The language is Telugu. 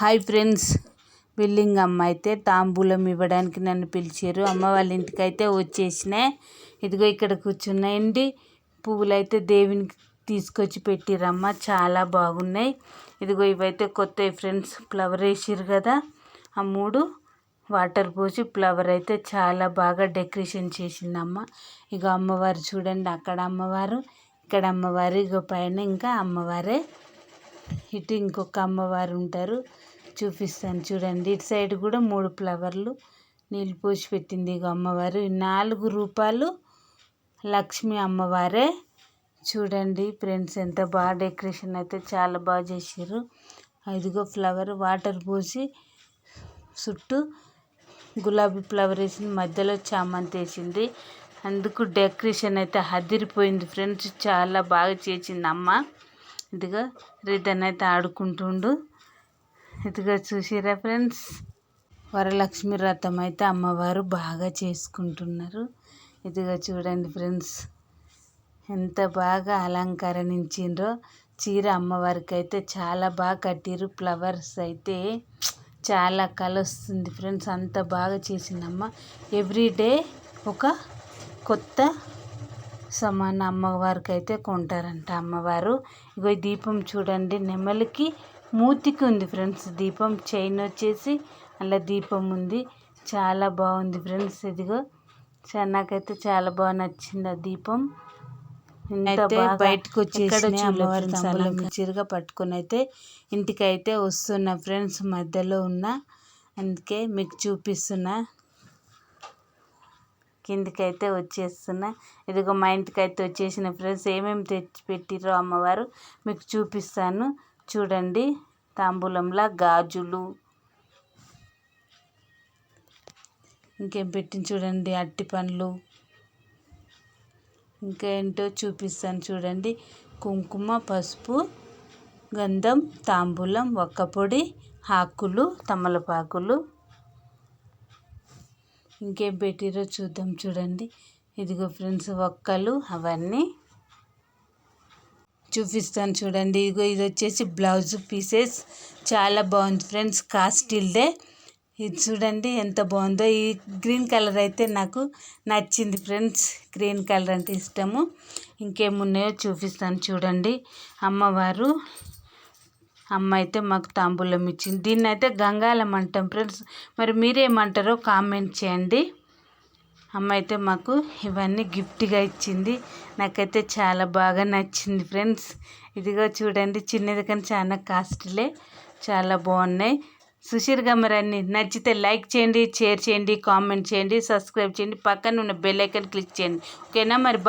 హాయ్ ఫ్రెండ్స్ బిల్లింగ్ అమ్మ అయితే తాంబూలం ఇవ్వడానికి నన్ను పిలిచారు. అమ్మ వాళ్ళ ఇంటికి అయితే వచ్చేసిన ఇదిగో ఇక్కడ కూర్చున్నాయండి. పువ్వులు అయితే దేవునికి తీసుకొచ్చి పెట్టిరమ్మ చాలా బాగున్నాయి. ఇదిగో ఇవైతే కొత్త ఫ్రెండ్స్ ఫ్లవర్ వేసారు కదా. ఆ మూడు వాటర్ పోసి ఫ్లవర్ అయితే చాలా బాగా డెకరేషన్ చేసిందమ్మ. ఇక అమ్మవారు చూడండి అక్కడ అమ్మవారు ఇక్కడ అమ్మవారు ఇక పైన ఇంకా అమ్మవారే ఇటు ఇంకొక అమ్మవారు ఉంటారు. చూపిస్తాను చూడండి. ఇటు సైడ్ కూడా మూడు ఫ్లవర్లు నీళ్ళు పోసి పెట్టింది ఇక అమ్మవారు. నాలుగు రూపాయలు లక్ష్మి అమ్మవారే. చూడండి ఫ్రెండ్స్ ఎంత బాగా డెకరేషన్ అయితే చాలా బాగా చేసారు ఇదిగో ఫ్లవర్ వాటర్ పోసి చుట్టూ గులాబీ ఫ్లవర్ వేసింది మధ్యలో చామంతి వేసింది. అందుకు డెకరేషన్ అయితే అదిరిపోయింది ఫ్రెండ్స్. చాలా బాగా చేసింది అమ్మ. ఇదిగో రిటర్న్ అయితే ఆడుకుంటుండు. ఇదిగో చూసిరా ఫ్రెండ్స్? వరలక్ష్మి వ్రతం అయితే అమ్మవారు బాగా చేసుకుంటున్నారు. ఇదిగో చూడండి ఫ్రెండ్స్ ఎంత బాగా అలంకరణించిండ్రో. చీర అమ్మవారికి అయితే చాలా బాగా కట్టిరు ఫ్లవర్స్ అయితే చాలా కలొస్తుంది ఫ్రెండ్స్ అంత బాగా చేసిందమ్మ. ఎవ్రీడే ఒక కొత్త సమాన అమ్మవారికి అయితే కొంటారంట అమ్మవారు. ఇగో దీపం చూడండి నెమలికి మూతికి ఉంది ఫ్రెండ్స్. దీపం చైన్ వచ్చేసి అలా దీపం ఉంది. చాలా బాగుంది ఫ్రెండ్స్ ఇదిగో. నాకైతే చాలా బాగా నచ్చింది ఆ దీపం. బయటకు వచ్చేసి అమ్మవారిని చిరుగా పట్టుకొని అయితే ఇంటికి అయితే వస్తున్నా ఫ్రెండ్స్ మధ్యలో ఉన్న. అందుకే మీకు చూపిస్తున్నా. కిందికి అయితే వచ్చేస్తున్నా. ఇదిగో మా ఇంటికి అయితే వచ్చేసిన ఫ్రెండ్స్ ఏమేమి తెచ్చి పెట్టిరో అమ్మవారు మీకు చూపిస్తాను. చూడండి తాంబూలంలా గాజులు. ఇంకేం పెట్టింది చూడండి అట్టి పండ్లు. ఇంకేంటో చూపిస్తాను చూడండి. కుంకుమ పసుపు గంధం తాంబూలం ఒక్కపొడి ఆకులు తమలపాకులు. ఇంకేం పెట్టిరో చూద్దాం చూడండి. ఇదిగో ఫ్రెండ్స్ ఒక్కలు అవన్నీ చూపిస్తాను చూడండి. ఇదిగో ఇది వచ్చేసి బ్లౌజ్ పీసెస్. చాలా బాగుంది ఫ్రెండ్స్. కాస్టిల్దే ఇది చూడండి ఎంత బాగుందో. ఈ గ్రీన్ కలర్ అయితే నాకు నచ్చింది ఫ్రెండ్స్. గ్రీన్ కలర్ అంటే ఇష్టము. ఇంకేమున్నాయో చూపిస్తాను చూడండి. అమ్మవారు అమ్మ అయితే మాకు తాంబూలం ఇచ్చింది. దీన్ని అయితే గంగాలం అంటాం ఫ్రెండ్స్. మరి మీరేమంటారో కామెంట్ చేయండి. అమ్మ అయితే మాకు ఇవన్నీ గిఫ్ట్గా ఇచ్చింది. నాకైతే చాలా బాగా నచ్చింది ఫ్రెండ్స్. ఇదిగో చూడండి చిన్నది కానీ చాలా కాస్ట్లే. చాలా బాగున్నాయి. సుశీర్ మరి అన్ని నచ్చితే లైక్ చేయండి షేర్ చేయండి కామెంట్ చేయండి సబ్స్క్రైబ్ చేయండి. పక్కన ఉన్న బెల్ ఐకన్ క్లిక్ చేయండి. ఓకేనా మరి?